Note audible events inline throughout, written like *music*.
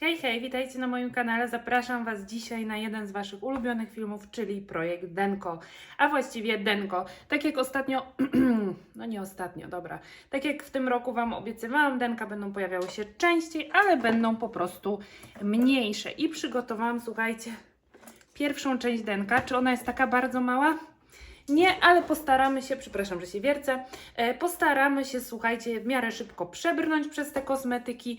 Hej, hej, witajcie na moim kanale. Zapraszam Was dzisiaj na jeden z Waszych ulubionych filmów, czyli projekt Denko. A właściwie Denko. Tak jak ostatnio, *clears throat* no nie ostatnio, dobra. Tak jak w tym roku Wam obiecywałam, Denka będą pojawiały się częściej, ale będą po prostu mniejsze. I przygotowałam, słuchajcie, pierwszą część Denka. Czy ona jest taka bardzo mała? Nie, ale postaramy się, przepraszam, że się wiercę, e, postaramy się, słuchajcie, w miarę szybko przebrnąć przez te kosmetyki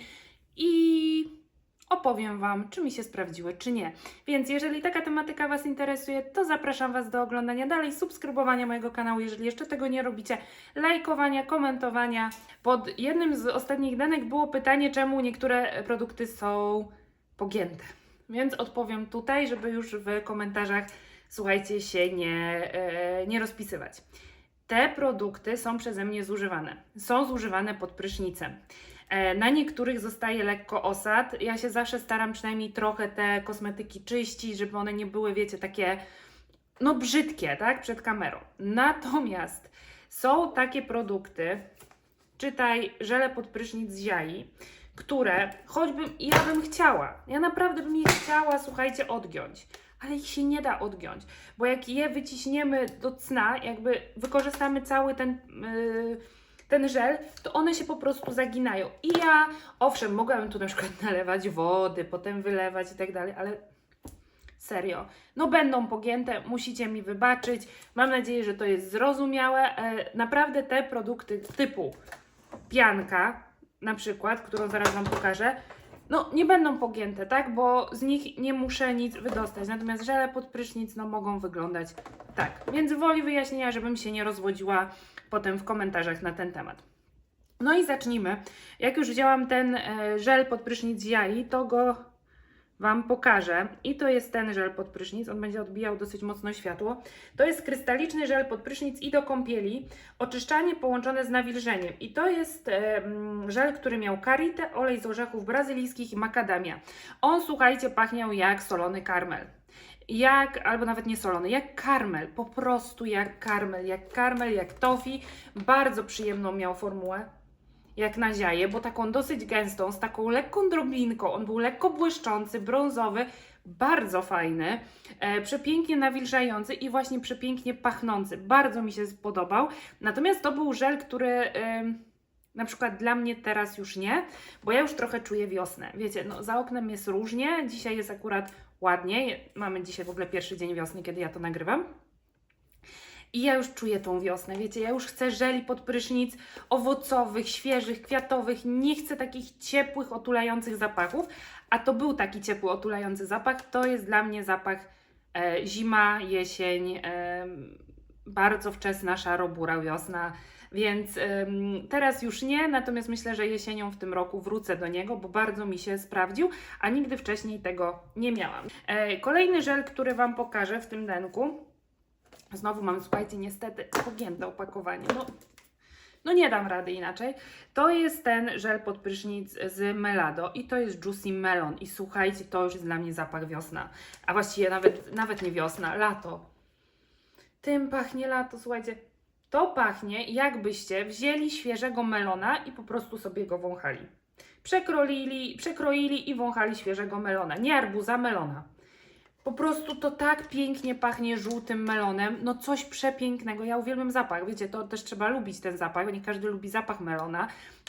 i opowiem Wam, czy mi się sprawdziły, czy nie. Więc jeżeli taka tematyka Was interesuje, to zapraszam Was do oglądania dalej, subskrybowania mojego kanału, jeżeli jeszcze tego nie robicie, lajkowania, komentowania. Pod jednym z ostatnich danych było pytanie, czemu niektóre produkty są pogięte. Więc odpowiem tutaj, żeby już w komentarzach, słuchajcie, się nie, e, nie rozpisywać. Te produkty są przeze mnie zużywane. Są zużywane pod prysznicem. E, Na niektórych zostaje lekko osad. Ja się zawsze staram przynajmniej trochę te kosmetyki czyścić, żeby one nie były, wiecie, takie no brzydkie, tak, przed kamerą. Natomiast są takie produkty, czytaj żele pod prysznic z jai, które choćbym ja bym chciała, ja naprawdę bym je chciała, słuchajcie, odgiąć, ale ich się nie da odgiąć, bo jak je wyciśniemy do cna, jakby wykorzystamy cały ten, yy, ten żel, to one się po prostu zaginają. I ja, owszem, mogłabym tu na przykład *laughs* nalewać wody, potem wylewać i tak dalej, ale serio, no będą pogięte, musicie mi wybaczyć. Mam nadzieję, że to jest zrozumiałe. E, naprawdę te produkty typu pianka, na przykład, którą zaraz Wam pokażę, no nie będą pogięte, tak? Bo z nich nie muszę nic wydostać. Natomiast żele pod prysznic, no mogą wyglądać tak. Więc woli wyjaśnienia, żebym się nie rozwodziła potem w komentarzach na ten temat. No i zacznijmy. Jak już wzięłam ten e, żel pod prysznic z jai, to go Wam pokażę. I to jest ten żel pod prysznic. On będzie odbijał dosyć mocno światło. To jest krystaliczny żel pod prysznic i do kąpieli. Oczyszczanie połączone z nawilżeniem. I to jest e, mm, żel, który miał karitę, olej z orzechów brazylijskich i makadamia. On, słuchajcie, pachniał jak solony karmel. Jak, albo nawet nie solony, jak karmel, po prostu jak karmel, jak karmel, jak tofi. Bardzo przyjemną miał formułę jak na ziaję, bo taką dosyć gęstą, z taką lekką drobinką. On był lekko błyszczący, brązowy, bardzo fajny, e, przepięknie nawilżający i właśnie przepięknie pachnący. Bardzo mi się spodobał. Natomiast to był żel, który e, na przykład dla mnie teraz już nie, bo ja już trochę czuję wiosnę. Wiecie, no za oknem jest różnie, dzisiaj jest akurat ładnie. Mamy dzisiaj w ogóle pierwszy dzień wiosny, kiedy ja to nagrywam. I ja już czuję tą wiosnę, wiecie, ja już chcę żeli pod prysznic, owocowych, świeżych, kwiatowych, nie chcę takich ciepłych, otulających zapachów, a to był taki ciepły, otulający zapach, to jest dla mnie zapach e, zima, jesień, e, bardzo wczesna szarobura, wiosna, więc em, teraz już nie, natomiast myślę, że jesienią w tym roku wrócę do niego, bo bardzo mi się sprawdził, a nigdy wcześniej tego nie miałam. E, kolejny żel, który Wam pokażę w tym denku, Znowu mam, słuchajcie, niestety pogięte opakowanie. No, no nie dam rady inaczej. To jest ten żel pod prysznic z Melado i to jest Juicy Melon. I słuchajcie, to już jest dla mnie zapach wiosna. A właściwie nawet, nawet nie wiosna, lato. Tym pachnie lato, słuchajcie. To pachnie jakbyście wzięli świeżego melona i po prostu sobie go wąchali. Przekroili, przekroili i wąchali świeżego melona. Nie arbuza, melona. Po prostu to tak pięknie pachnie żółtym melonem. No coś przepięknego. Ja uwielbiam zapach. Wiecie, to też trzeba lubić ten zapach. Nie każdy lubi zapach melona.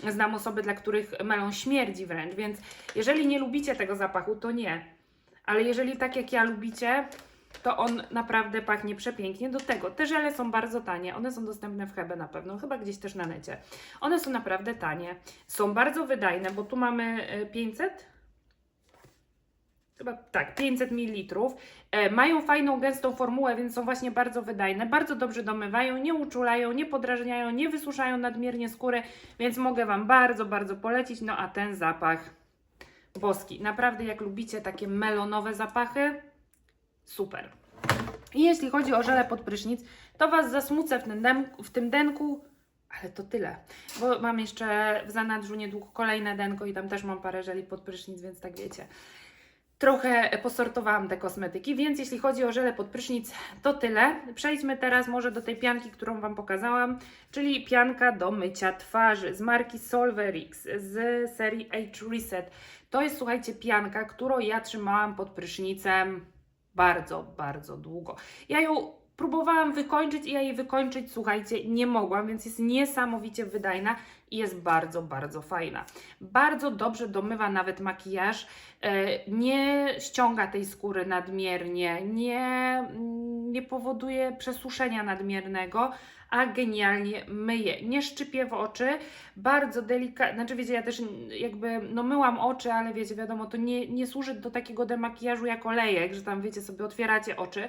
Znam osoby, dla których melon śmierdzi wręcz, więc jeżeli nie lubicie tego zapachu, to nie. Ale jeżeli tak jak ja lubicie, to on naprawdę pachnie przepięknie. Do tego te żele są bardzo tanie. One są dostępne w Hebe na pewno, chyba gdzieś też na necie. One są naprawdę tanie. Są bardzo wydajne, bo tu mamy e, 500 chyba tak, 500 ml. E, mają fajną, gęstą formułę, więc są właśnie bardzo wydajne. Bardzo dobrze domywają, nie uczulają, nie podrażniają, nie wysuszają nadmiernie skóry, więc mogę Wam bardzo, bardzo polecić. No a ten zapach boski. Naprawdę, jak lubicie takie melonowe zapachy, super. I jeśli chodzi o żele pod prysznic, to Was zasmucę w tym, demku, w tym denku, ale to tyle. Bo mam jeszcze w zanadrzu niedługo kolejne denko i tam też mam parę żeli pod prysznic, więc tak wiecie trochę posortowałam te kosmetyki, więc jeśli chodzi o żele pod prysznic, to tyle. Przejdźmy teraz może do tej pianki, którą Wam pokazałam, czyli pianka do mycia twarzy z marki Solverix z serii Age Reset. To jest, słuchajcie, pianka, którą ja trzymałam pod prysznicem bardzo, bardzo długo. Ja ją próbowałam wykończyć i ja jej wykończyć, słuchajcie, nie mogłam, więc jest niesamowicie wydajna i jest bardzo, bardzo fajna. Bardzo dobrze domywa nawet makijaż, e, nie ściąga tej skóry nadmiernie, nie, mm, nie powoduje przesuszenia nadmiernego, a genialnie myje. Nie szczypie w oczy, bardzo delikatnie, znaczy wiecie, ja też jakby, no myłam oczy, ale wiecie, wiadomo, to nie, nie służy do takiego demakijażu jak olejek, że tam wiecie, sobie otwieracie oczy,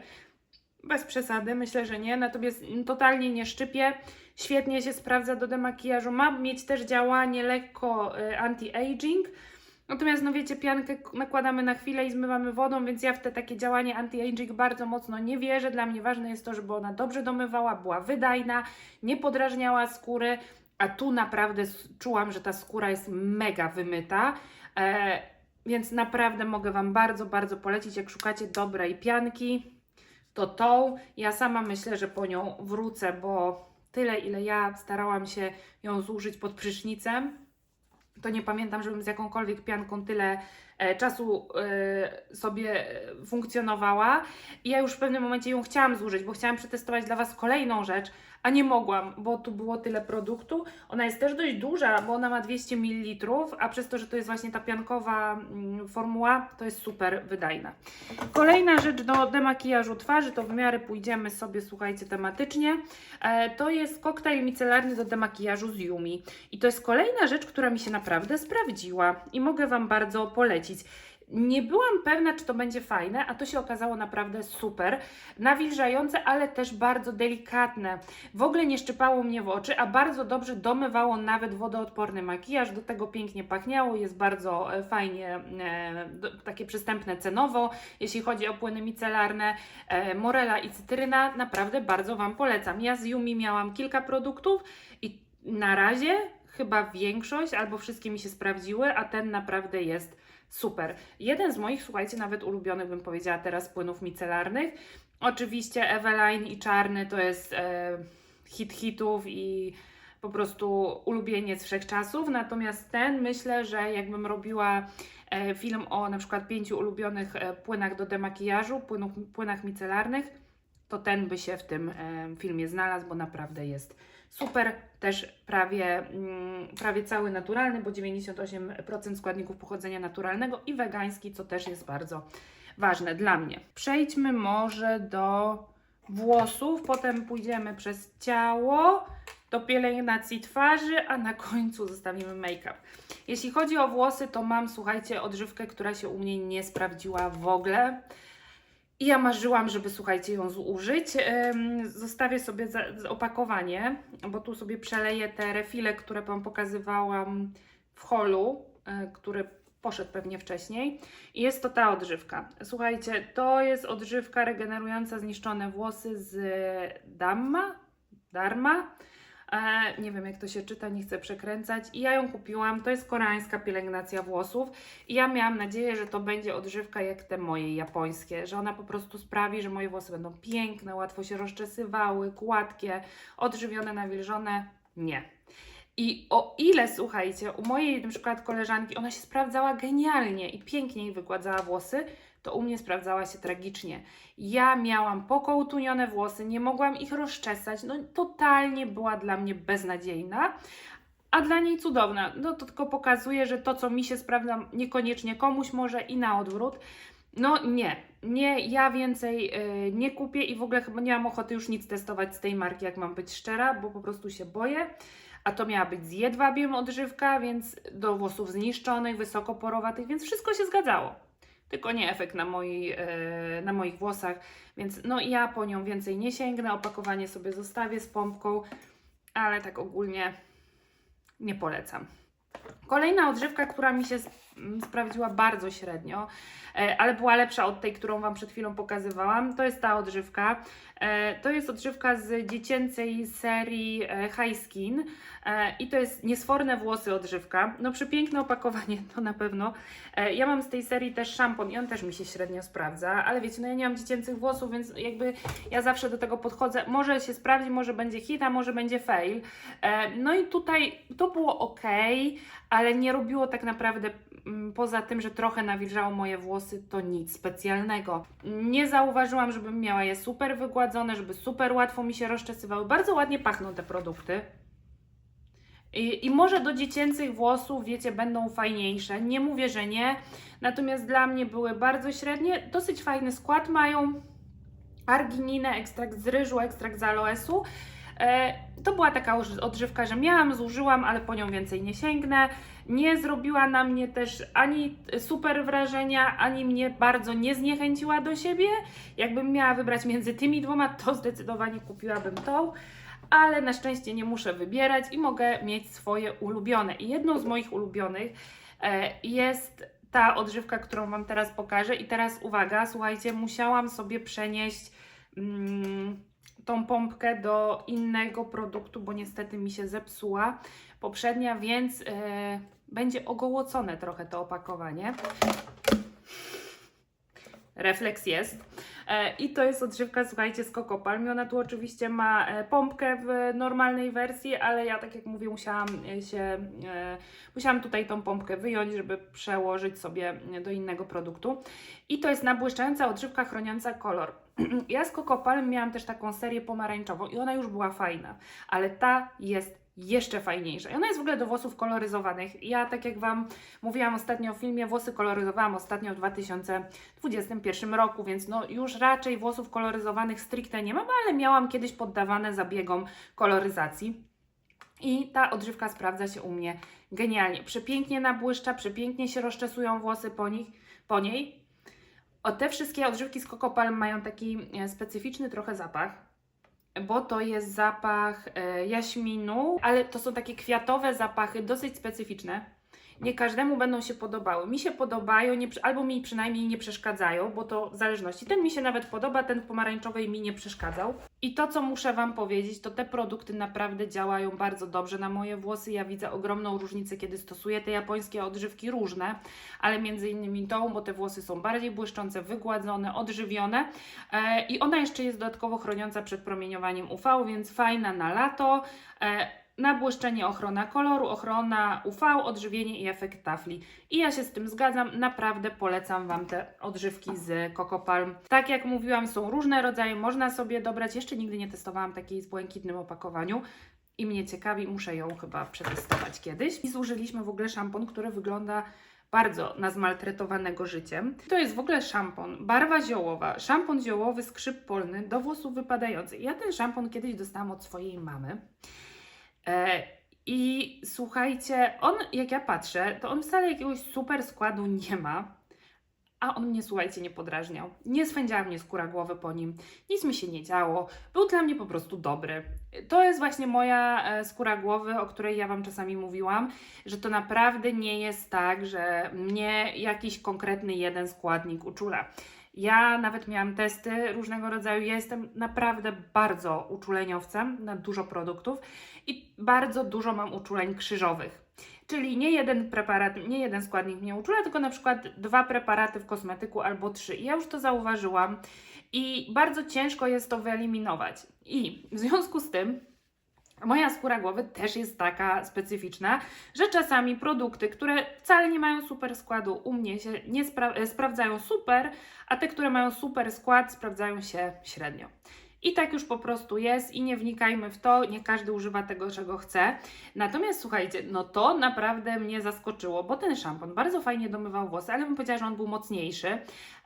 bez przesady, myślę, że nie. Natomiast totalnie nie szczypie. Świetnie się sprawdza do demakijażu. Ma mieć też działanie lekko y, anti-aging. Natomiast, no wiecie, piankę nakładamy na chwilę i zmywamy wodą, więc ja w te takie działanie anti-aging bardzo mocno nie wierzę. Dla mnie ważne jest to, żeby ona dobrze domywała, była wydajna, nie podrażniała skóry, a tu naprawdę czułam, że ta skóra jest mega wymyta. E, więc naprawdę mogę Wam bardzo, bardzo polecić, jak szukacie dobrej pianki to tą. Ja sama myślę, że po nią wrócę, bo tyle, ile ja starałam się ją zużyć pod prysznicem, to nie pamiętam, żebym z jakąkolwiek pianką tyle e, czasu e, sobie funkcjonowała. I ja już w pewnym momencie ją chciałam zużyć, bo chciałam przetestować dla Was kolejną rzecz, a nie mogłam, bo tu było tyle produktu. Ona jest też dość duża, bo ona ma 200 ml, a przez to, że to jest właśnie ta piankowa mm, formuła, to jest super wydajna. Kolejna rzecz do demakijażu twarzy, to w miarę pójdziemy sobie, słuchajcie, tematycznie. E, to jest koktajl micelarny do demakijażu z Yumi. I to jest kolejna rzecz, która mi się naprawdę sprawdziła i mogę Wam bardzo polecić. Nie byłam pewna, czy to będzie fajne, a to się okazało naprawdę super. Nawilżające, ale też bardzo delikatne. W ogóle nie szczypało mnie w oczy, a bardzo dobrze domywało nawet wodoodporny makijaż. Do tego pięknie pachniało, jest bardzo e, fajnie, e, takie przystępne cenowo. Jeśli chodzi o płyny micelarne, e, Morela i cytryna, naprawdę bardzo Wam polecam. Ja z Yumi miałam kilka produktów i na razie chyba większość albo wszystkie mi się sprawdziły, a ten naprawdę jest super. Jeden z moich, słuchajcie, nawet ulubionych bym powiedziała teraz płynów micelarnych. Oczywiście Eveline i Czarny to jest e, hit hitów i po prostu ulubieniec wszechczasów. Natomiast ten myślę, że jakbym robiła e, film o na przykład pięciu ulubionych e, płynach do demakijażu, płynów, płynach micelarnych, to ten by się w tym filmie znalazł, bo naprawdę jest super. Też prawie, mm, prawie cały naturalny, bo 98% składników pochodzenia naturalnego i wegański, co też jest bardzo ważne dla mnie. Przejdźmy może do włosów, potem pójdziemy przez ciało, do pielęgnacji twarzy, a na końcu zostawimy make-up. Jeśli chodzi o włosy, to mam, słuchajcie, odżywkę, która się u mnie nie sprawdziła w ogóle. I ja marzyłam, żeby, słuchajcie, ją zużyć. Zostawię sobie opakowanie, bo tu sobie przeleję te refile, które Wam pokazywałam w holu, y, który poszedł pewnie wcześniej. I jest to ta odżywka. Słuchajcie, to jest odżywka regenerująca zniszczone włosy z Damma, Dharma. E, nie wiem, jak to się czyta, nie chcę przekręcać. I ja ją kupiłam. To jest koreańska pielęgnacja włosów. I ja miałam nadzieję, że to będzie odżywka jak te moje japońskie, że ona po prostu sprawi, że moje włosy będą piękne, łatwo się rozczesywały, gładkie, odżywione, nawilżone. Nie. I o ile, słuchajcie, u mojej na przykład koleżanki ona się sprawdzała genialnie i pięknie jej wygładzała włosy, to u mnie sprawdzała się tragicznie. Ja miałam pokołtunione włosy, nie mogłam ich rozczesać, no totalnie była dla mnie beznadziejna, a dla niej cudowna. No to tylko pokazuje, że to, co mi się sprawdza, niekoniecznie komuś może i na odwrót. No nie, nie, ja więcej y, nie kupię i w ogóle chyba nie mam ochoty już nic testować z tej marki, jak mam być szczera, bo po prostu się boję. A to miała być z jedwabiem odżywka, więc do włosów zniszczonych, wysokoporowatych, więc wszystko się zgadzało. Tylko nie efekt na, e, na moich włosach, więc no ja po nią więcej nie sięgnę, opakowanie sobie zostawię z pompką, ale tak ogólnie nie polecam. Kolejna odżywka, która mi się sprawdziła bardzo średnio, e, ale była lepsza od tej, którą Wam przed chwilą pokazywałam, to jest ta odżywka. E, To jest odżywka z dziecięcej serii e, High Skin i to jest niesforne włosy odżywka. No przepiękne opakowanie to na pewno. Ja mam z tej serii też szampon i on też mi się średnio sprawdza, ale wiecie, no ja nie mam dziecięcych włosów, więc jakby ja zawsze do tego podchodzę. Może się sprawdzi, może będzie hit, a może będzie fail. No i tutaj to było ok, ale nie robiło tak naprawdę mm, poza tym, że trochę nawilżało moje włosy, to nic specjalnego. Nie zauważyłam, żebym miała je super wygładzone, żeby super łatwo mi się rozczesywały. Bardzo ładnie pachną te produkty. I, I może do dziecięcych włosów, wiecie, będą fajniejsze. Nie mówię, że nie. Natomiast dla mnie były bardzo średnie. Dosyć fajny skład mają. Argininę, ekstrakt z ryżu, ekstrakt z aloesu. E, to była taka odż- odżywka, że miałam, zużyłam, ale po nią więcej nie sięgnę. Nie zrobiła na mnie też ani super wrażenia, ani mnie bardzo nie zniechęciła do siebie. Jakbym miała wybrać między tymi dwoma, to zdecydowanie kupiłabym tą ale na szczęście nie muszę wybierać i mogę mieć swoje ulubione. I jedną z moich ulubionych e, jest ta odżywka, którą Wam teraz pokażę. I teraz uwaga, słuchajcie, musiałam sobie przenieść mm, tą pompkę do innego produktu, bo niestety mi się zepsuła poprzednia, więc e, będzie ogołocone trochę to opakowanie. Refleks jest. E, I to jest odżywka, słuchajcie, z Coco Palmy. Ona tu oczywiście ma e, pompkę w normalnej wersji, ale ja, tak jak mówię, musiałam się, musiałam tutaj tą pompkę wyjąć, żeby przełożyć sobie do innego produktu. I to jest nabłyszczająca odżywka chroniąca kolor. *clears throat* Ja z Coco Palm miałam też taką serię pomarańczową i ona już była fajna, ale ta jest jeszcze fajniejsza. I ona jest w ogóle do włosów koloryzowanych. Ja, tak jak Wam mówiłam ostatnio w filmie, włosy koloryzowałam ostatnio w 2021 roku, więc no już raczej włosów koloryzowanych stricte nie mam, ale miałam kiedyś poddawane zabiegom koloryzacji. I ta odżywka sprawdza się u mnie genialnie. Przepięknie nabłyszcza, przepięknie się rozczesują włosy po, nich, po niej. O, te wszystkie odżywki z Coco Palm mają taki e, specyficzny trochę zapach bo to jest zapach e, jaśminu, ale to są takie kwiatowe zapachy, dosyć specyficzne. Nie każdemu będą się podobały. Mi się podobają, nie, albo mi przynajmniej nie przeszkadzają, bo to w zależności. Ten mi się nawet podoba, ten pomarańczowej mi nie przeszkadzał. I to, co muszę Wam powiedzieć, to te produkty naprawdę działają bardzo dobrze na moje włosy. Ja widzę ogromną różnicę, kiedy stosuję te japońskie odżywki różne, ale między innymi tą, bo te włosy są bardziej błyszczące, wygładzone, odżywione. E, I ona jeszcze jest dodatkowo chroniąca przed promieniowaniem UV, więc fajna na lato. E, Nabłyszczenie, ochrona koloru, ochrona UV, odżywienie i efekt tafli. I ja się z tym zgadzam, naprawdę polecam Wam te odżywki z Coco Palm. Tak jak mówiłam, są różne rodzaje, można sobie dobrać. Jeszcze nigdy nie testowałam takiej w błękitnym opakowaniu. I mnie ciekawi, muszę ją chyba przetestować kiedyś. I zużyliśmy w ogóle szampon, który wygląda bardzo na zmaltretowanego życiem. To jest w ogóle szampon, barwa ziołowa, szampon ziołowy, skrzyp polny do włosów wypadających. Ja ten szampon kiedyś dostałam od swojej mamy. E, I słuchajcie, on, jak ja patrzę, to on wcale jakiegoś super składu nie ma. A on mnie, słuchajcie, nie podrażniał. Nie swędziała mnie skóra głowy po nim. Nic mi się nie działo. Był dla mnie po prostu dobry. To jest właśnie moja e, skóra głowy, o której ja Wam czasami mówiłam, że to naprawdę nie jest tak, że mnie jakiś konkretny jeden składnik uczula. Ja nawet miałam testy różnego rodzaju. Ja jestem naprawdę bardzo uczuleniowcem na dużo produktów i bardzo dużo mam uczuleń krzyżowych. Czyli nie jeden preparat, nie jeden składnik mnie uczula, tylko na przykład dwa preparaty w kosmetyku albo trzy. I ja już to zauważyłam i bardzo ciężko jest to wyeliminować. I w związku z tym Moja skóra głowy też jest taka specyficzna, że czasami produkty, które wcale nie mają super składu, u mnie się nie spra- sprawdzają super, a te, które mają super skład, sprawdzają się średnio. I tak już po prostu jest i nie wnikajmy w to, nie każdy używa tego, czego chce. Natomiast słuchajcie, no to naprawdę mnie zaskoczyło, bo ten szampon bardzo fajnie domywał włosy, ale bym powiedziała, że on był mocniejszy.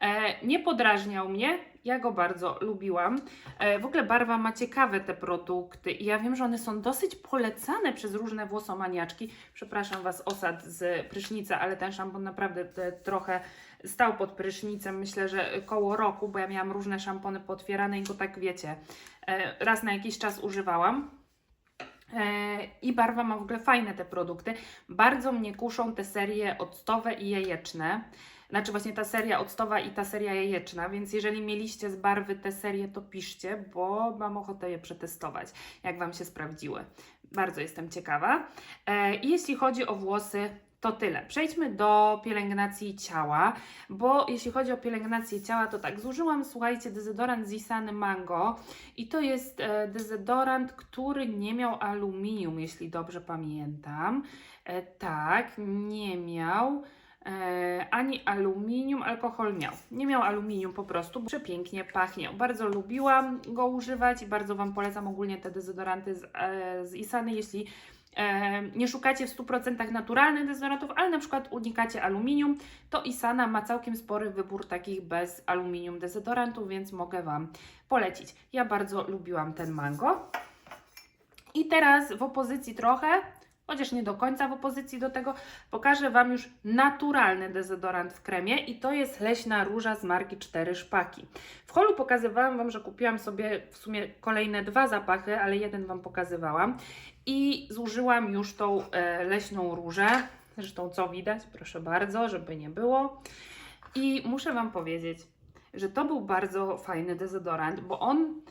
E, nie podrażniał mnie, ja go bardzo lubiłam. E, w ogóle barwa ma ciekawe te produkty i ja wiem, że one są dosyć polecane przez różne włosomaniaczki. Przepraszam Was, osad z prysznica, ale ten szampon naprawdę te, trochę stał pod prysznicem, myślę, że koło roku, bo ja miałam różne szampony potwierane i go tak wiecie, e, raz na jakiś czas używałam. E, I barwa ma w ogóle fajne te produkty. Bardzo mnie kuszą te serie octowe i jajeczne. Znaczy właśnie ta seria octowa i ta seria jajeczna, więc jeżeli mieliście z barwy te serie, to piszcie, bo mam ochotę je przetestować, jak Wam się sprawdziły. Bardzo jestem ciekawa. E, I jeśli chodzi o włosy, to tyle. Przejdźmy do pielęgnacji ciała, bo jeśli chodzi o pielęgnację ciała, to tak, zużyłam, słuchajcie, dezodorant Zisany Mango i to jest e, dezodorant, który nie miał aluminium, jeśli dobrze pamiętam. E, tak, nie miał. e, ani aluminium, alkohol miał. Nie miał aluminium po prostu, bo przepięknie pachnie. Bardzo lubiłam go używać i bardzo Wam polecam ogólnie te dezodoranty z, z Isany, jeśli nie szukacie w 100% naturalnych dezodorantów, ale na przykład unikacie aluminium, to Isana ma całkiem spory wybór takich bez aluminium dezodorantów, więc mogę Wam polecić. Ja bardzo lubiłam ten mango. I teraz w opozycji trochę, chociaż nie do końca w opozycji do tego, pokażę Wam już naturalny dezodorant w kremie i to jest leśna róża z marki 4 Szpaki. W holu pokazywałam Wam, że kupiłam sobie w sumie kolejne dwa zapachy, ale jeden Wam pokazywałam i zużyłam już tą e, leśną różę. Zresztą co widać, proszę bardzo, żeby nie było. I muszę Wam powiedzieć, że to był bardzo fajny dezodorant, bo on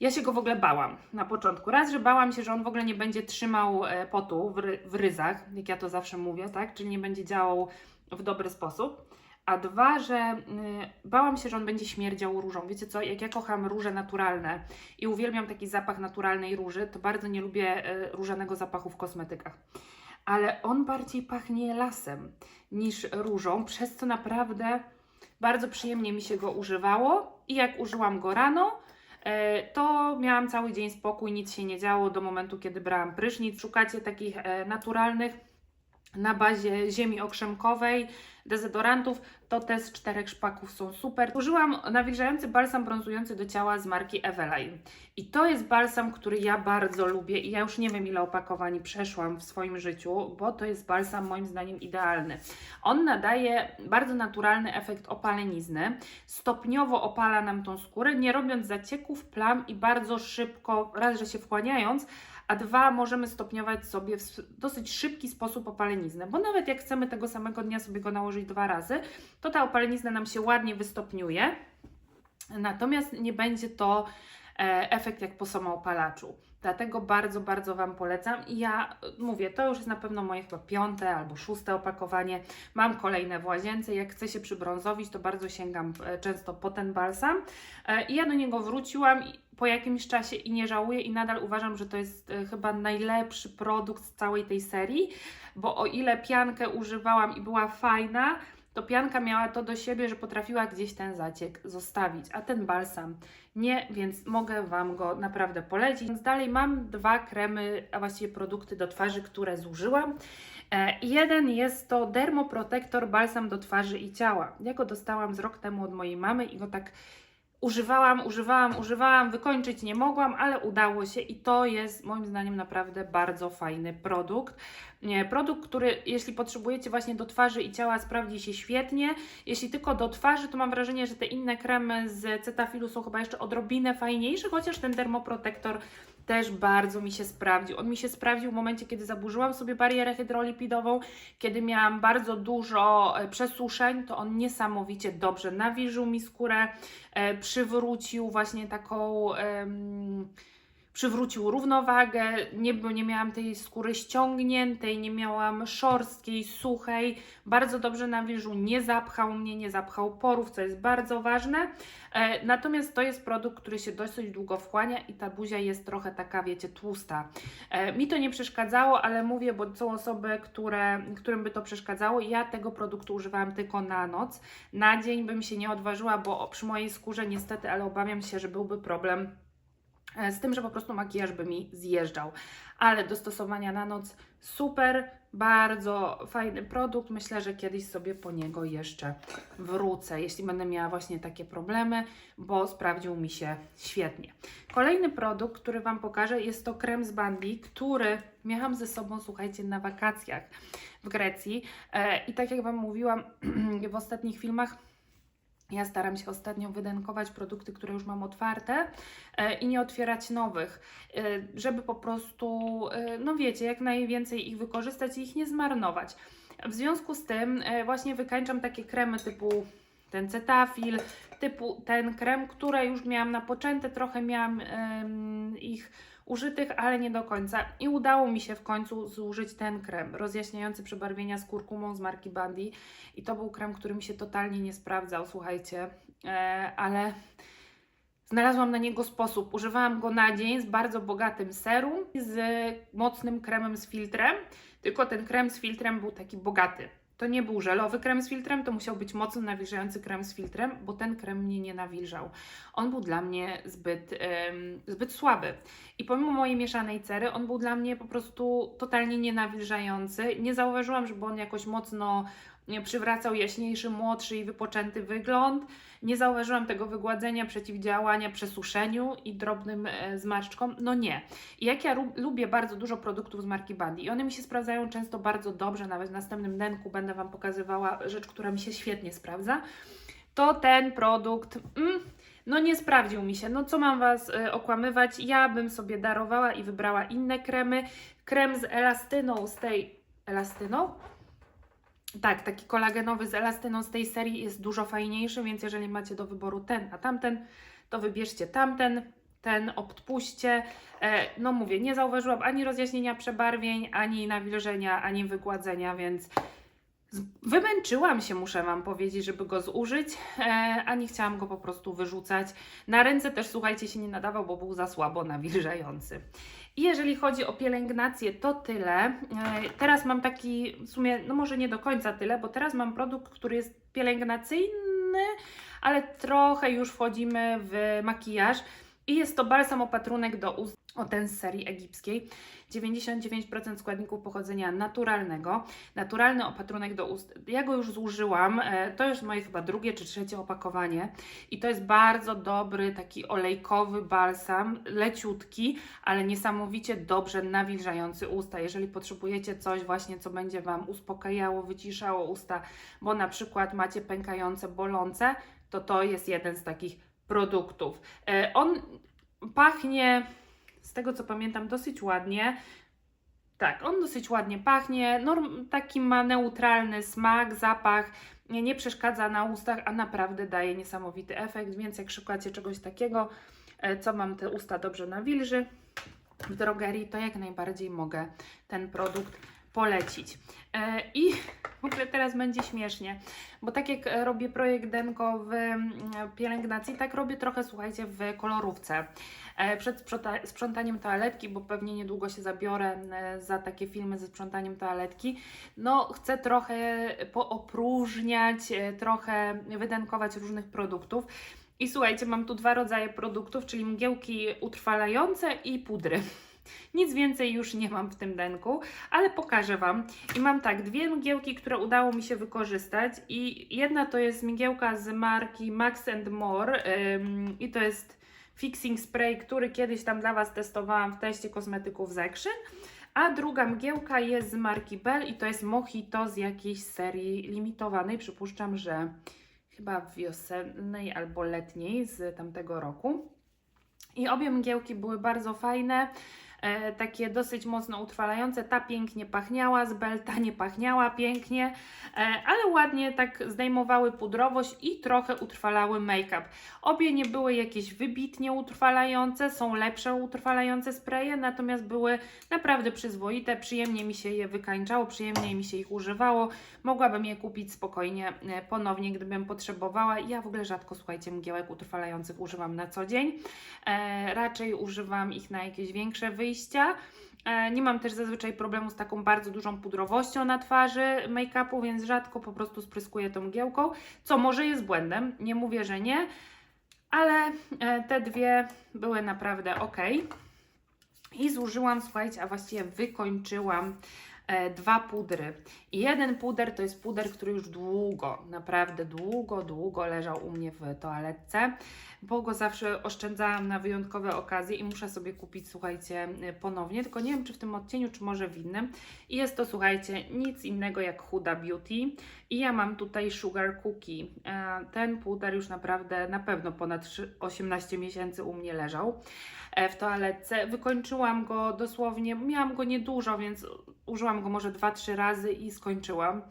ja się go w ogóle bałam na początku. Raz, że bałam się, że on w ogóle nie będzie trzymał e, potu w, ry- w ryzach, jak ja to zawsze mówię, tak? Czyli nie będzie działał w dobry sposób. A dwa, że y, bałam się, że on będzie śmierdział różą. Wiecie co? Jak ja kocham róże naturalne i uwielbiam taki zapach naturalnej róży, to bardzo nie lubię y, różanego zapachu w kosmetykach. Ale on bardziej pachnie lasem niż różą, przez co naprawdę bardzo przyjemnie mi się go używało. I jak użyłam go rano, to miałam cały dzień spokój, nic się nie działo do momentu, kiedy brałam prysznic. Szukacie takich e, naturalnych na bazie ziemi okrzemkowej dezodorantów, to te z czterech szpaków są super. Użyłam nawilżający balsam brązujący do ciała z marki Eveline. I to jest balsam, który ja bardzo lubię i ja już nie wiem ile opakowań przeszłam w swoim życiu, bo to jest balsam moim zdaniem idealny. On nadaje bardzo naturalny efekt opalenizny, stopniowo opala nam tą skórę, nie robiąc zacieków, plam i bardzo szybko, raz, że się wchłaniając, a dwa, możemy stopniować sobie w dosyć szybki sposób opaleniznę, bo nawet jak chcemy tego samego dnia sobie go nałożyć dwa razy, to ta opalenizna nam się ładnie wystopniuje, natomiast nie będzie to e, efekt jak po samoopalaczu. Dlatego bardzo, bardzo Wam polecam. I ja e, mówię, to już jest na pewno moje chyba piąte albo szóste opakowanie. Mam kolejne w łazience. Jak chcę się przybrązowić, to bardzo sięgam e, często po ten balsam. E, I ja do niego wróciłam po jakimś czasie i nie żałuję i nadal uważam, że to jest chyba najlepszy produkt z całej tej serii, bo o ile piankę używałam i była fajna, to pianka miała to do siebie, że potrafiła gdzieś ten zaciek zostawić, a ten balsam nie, więc mogę Wam go naprawdę polecić. Więc dalej mam dwa kremy, a właściwie produkty do twarzy, które zużyłam. E, jeden jest to Dermoprotector Balsam do twarzy i ciała. Ja go dostałam z rok temu od mojej mamy i go tak używałam, używałam, używałam, wykończyć nie mogłam, ale udało się i to jest moim zdaniem naprawdę bardzo fajny produkt. Produkt, który jeśli potrzebujecie właśnie do twarzy i ciała sprawdzi się świetnie. Jeśli tylko do twarzy, to mam wrażenie, że te inne kremy z Cetafilu są chyba jeszcze odrobinę fajniejsze, chociaż ten dermoprotektor też bardzo mi się sprawdził. On mi się sprawdził w momencie, kiedy zaburzyłam sobie barierę hydrolipidową, kiedy miałam bardzo dużo e, przesuszeń, to on niesamowicie dobrze nawilżył mi skórę, e, przywrócił właśnie taką. em, przywrócił równowagę, nie, nie miałam tej skóry ściągniętej, nie miałam szorstkiej, suchej, bardzo dobrze nawilżył, nie zapchał mnie, nie zapchał porów, co jest bardzo ważne. E, natomiast to jest produkt, który się dosyć długo wchłania i ta buzia jest trochę taka, wiecie, tłusta. E, mi to nie przeszkadzało, ale mówię, bo są osoby, które, którym by to przeszkadzało. Ja tego produktu używałam tylko na noc. Na dzień bym się nie odważyła, bo przy mojej skórze niestety, ale obawiam się, że byłby problem z tym, że po prostu makijaż by mi zjeżdżał. Ale do stosowania na noc super, bardzo fajny produkt. Myślę, że kiedyś sobie po niego jeszcze wrócę, jeśli będę miała właśnie takie problemy, bo sprawdził mi się świetnie. Kolejny produkt, który Wam pokażę, jest to krem z Bandi, który miałam ze sobą, słuchajcie, na wakacjach w Grecji. E, I tak jak Wam mówiłam *clears throat* w ostatnich filmach, ja staram się ostatnio wydenkować produkty, które już mam otwarte e, i nie otwierać nowych, e, żeby po prostu, e, no wiecie, jak najwięcej ich wykorzystać i ich nie zmarnować. W związku z tym właśnie wykańczam takie kremy typu ten Cetaphil, typu ten krem, które już miałam napoczęte, trochę miałam ich użytych, ale nie do końca. I udało mi się w końcu zużyć ten krem rozjaśniający przebarwienia z kurkumą z marki Bandi. I to był krem, który mi się totalnie nie sprawdzał, słuchajcie, e, ale znalazłam na niego sposób. Używałam go na dzień z bardzo bogatym serum, z mocnym kremem z filtrem, tylko ten krem z filtrem był taki bogaty. To nie był żelowy krem z filtrem, to musiał być mocno nawilżający krem z filtrem, bo ten krem mnie nie nawilżał. On był dla mnie zbyt, em, zbyt słaby. I pomimo mojej mieszanej cery, on był dla mnie po prostu totalnie nienawilżający. Nie zauważyłam, żeby on jakoś mocno przywracał jaśniejszy, młodszy i wypoczęty wygląd. Nie zauważyłam tego wygładzenia, przeciwdziałania przesuszeniu i drobnym e, zmarszczkom. No nie. I jak ja lubię bardzo dużo produktów z marki Bundy i one mi się sprawdzają często bardzo dobrze, nawet w następnym denku będę Wam pokazywała rzecz, która mi się świetnie sprawdza, to ten produkt mm, no nie sprawdził mi się. No co mam Was y, okłamywać? Ja bym sobie darowała i wybrała inne kremy. Krem z elastyną z tej... Elastyną? Tak, taki kolagenowy z elastyną z tej serii jest dużo fajniejszy, więc jeżeli macie do wyboru ten a tamten, to wybierzcie tamten, ten odpuśćcie. E, no mówię, nie zauważyłam ani rozjaśnienia przebarwień, ani nawilżenia, ani wygładzenia, więc wymęczyłam się, muszę Wam powiedzieć, żeby go zużyć, e, a nie chciałam go po prostu wyrzucać. Na ręce też, słuchajcie, się nie nadawał, bo był za słabo nawilżający. I jeżeli chodzi o pielęgnację, to tyle. E, Teraz mam taki, w sumie, no może nie do końca tyle, bo teraz mam produkt, który jest pielęgnacyjny, ale trochę już wchodzimy w makijaż. I jest to balsam opatrunek do ust, o ten z serii egipskiej. 99% składników pochodzenia naturalnego. Naturalny opatrunek do ust. Ja go już zużyłam. e, To już moje chyba drugie czy trzecie opakowanie. I to jest bardzo dobry, taki olejkowy balsam, leciutki, ale niesamowicie dobrze nawilżający usta. Jeżeli potrzebujecie coś właśnie, co będzie Wam uspokajało, wyciszało usta, bo na przykład macie pękające, bolące, to to jest jeden z takich produktów. E, On pachnie, z tego co pamiętam, dosyć ładnie. Tak, on dosyć ładnie pachnie, norm, taki ma neutralny smak, zapach, nie, nie przeszkadza na ustach, a naprawdę daje niesamowity efekt, więc jak szukacie czegoś takiego, e, co mam te usta dobrze nawilży w drogerii, to jak najbardziej mogę ten produkt polecić. E, I w ogóle teraz będzie śmiesznie, bo tak jak robię projekt Denko w mm, pielęgnacji, tak robię trochę, słuchajcie, w kolorówce. E, Przed sprząta- sprzątaniem toaletki, bo pewnie niedługo się zabiorę e, za takie filmy ze sprzątaniem toaletki, no chcę trochę poopróżniać, trochę wydenkować różnych produktów. I słuchajcie, mam tu dwa rodzaje produktów, czyli mgiełki utrwalające i pudry. Nic więcej już nie mam w tym denku, ale pokażę Wam. I mam tak, dwie mgiełki, które udało mi się wykorzystać i jedna to jest mgiełka z marki Max and More ym, i to jest fixing spray, który kiedyś tam dla Was testowałam w teście kosmetyków z Action. A druga mgiełka jest z marki Bell i to jest Mojito z jakiejś serii limitowanej. Przypuszczam, że chyba wiosennej albo letniej z tamtego roku. I obie mgiełki były bardzo fajne, takie dosyć mocno utrwalające. Ta pięknie pachniała, z Belta nie pachniała pięknie, e, ale ładnie tak zdejmowały pudrowość i trochę utrwalały make-up. Obie nie były jakieś wybitnie utrwalające, są lepsze utrwalające spraye, natomiast były naprawdę przyzwoite, przyjemnie mi się je wykańczało, przyjemnie mi się ich używało. Mogłabym je kupić spokojnie e, ponownie, gdybym potrzebowała. Ja w ogóle rzadko, słuchajcie, mgiełek utrwalających używam na co dzień. E, raczej używam ich na jakieś większe wyjścia. E, Nie mam też zazwyczaj problemu z taką bardzo dużą pudrowością na twarzy make-upu, więc rzadko po prostu spryskuję tą mgiełką, co może jest błędem, nie mówię, że nie, ale e, te dwie były naprawdę ok. I zużyłam, słuchajcie, a właściwie wykończyłam e, dwa pudry. I jeden puder to jest puder, który już długo, naprawdę długo, długo leżał u mnie w toaletce, bo go zawsze oszczędzałam na wyjątkowe okazje i muszę sobie kupić, słuchajcie, e, ponownie, tylko nie wiem, czy w tym odcieniu, czy może w innym. I jest to, słuchajcie, nic innego jak Huda Beauty. I ja mam tutaj Sugar Cookie. E, Ten puder już naprawdę na pewno ponad trzy- 18 miesięcy u mnie leżał e, w toaletce. Wykończyłam go dosłownie, miałam go niedużo, więc użyłam go może 2-3 razy i skończyłam.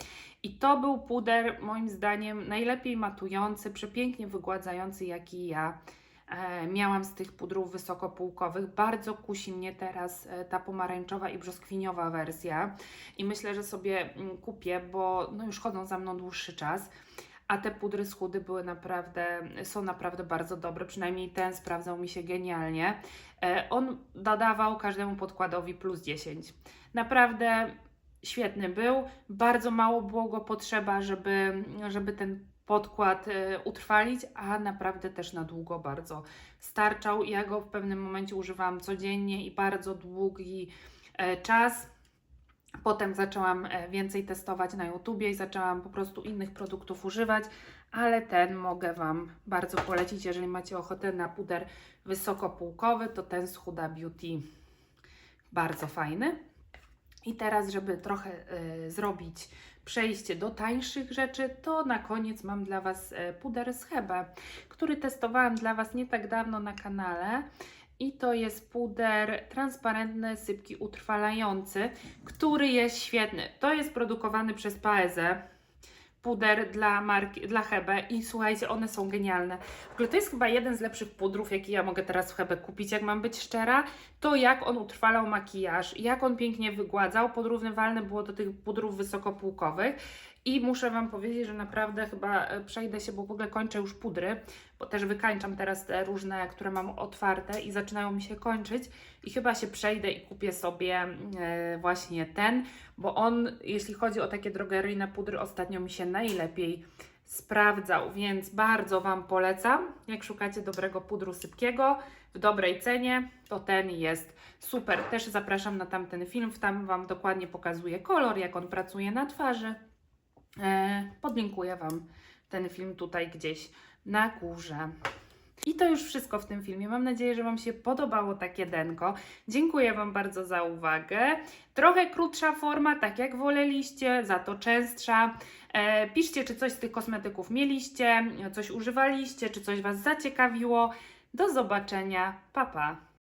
I to był puder, moim zdaniem, najlepiej matujący, przepięknie wygładzający, jaki ja e, miałam z tych pudrów wysokopółkowych. Bardzo kusi mnie teraz e, ta pomarańczowa i brzoskwiniowa wersja. I myślę, że sobie mm, kupię, bo no już chodzą za mną dłuższy czas. A te pudry z chudy były naprawdę, są naprawdę bardzo dobre. Przynajmniej ten sprawdzał mi się genialnie. E, On dodawał każdemu podkładowi plus 10. Naprawdę świetny był. Bardzo mało było go potrzeba, żeby, żeby ten podkład e, utrwalić, a naprawdę też na długo bardzo starczał. Ja go w pewnym momencie używałam codziennie i bardzo długi e, czas. Potem zaczęłam e, więcej testować na YouTubie i zaczęłam po prostu innych produktów używać, ale ten mogę Wam bardzo polecić, jeżeli macie ochotę na puder wysokopółkowy, to ten z Huda Beauty bardzo fajny. I teraz, żeby trochę e, zrobić przejście do tańszych rzeczy, to na koniec mam dla Was e, puder z Hebe, który testowałam dla Was nie tak dawno na kanale. I to jest puder transparentny, sypki utrwalający, który jest świetny. To jest produkowany przez Paezę. Puder dla marki, dla Hebe i słuchajcie, one są genialne. W ogóle to jest chyba jeden z lepszych pudrów, jaki ja mogę teraz w Hebe kupić, jak mam być szczera. To jak on utrwalał makijaż, jak on pięknie wygładzał, porównywalne było do tych pudrów wysokopółkowych. I muszę Wam powiedzieć, że naprawdę chyba e, przejdę się, bo w ogóle kończę już pudry, bo też wykańczam teraz te różne, które mam otwarte i zaczynają mi się kończyć. I chyba się przejdę i kupię sobie e, właśnie ten, bo on, jeśli chodzi o takie drogeryjne pudry, ostatnio mi się najlepiej sprawdzał, więc bardzo Wam polecam. Jak szukacie dobrego pudru sypkiego w dobrej cenie, to ten jest super. Też zapraszam na tamten film, tam Wam dokładnie pokazuję kolor, jak on pracuje na twarzy. E, podlinkuję Wam ten film tutaj gdzieś na górze. I to już wszystko w tym filmie. Mam nadzieję, że Wam się podobało takie denko. Dziękuję Wam bardzo za uwagę. Trochę krótsza forma, tak jak woleliście, za to częstsza. E, piszcie, czy coś z tych kosmetyków mieliście, coś używaliście, czy coś Was zaciekawiło. Do zobaczenia. Pa, pa.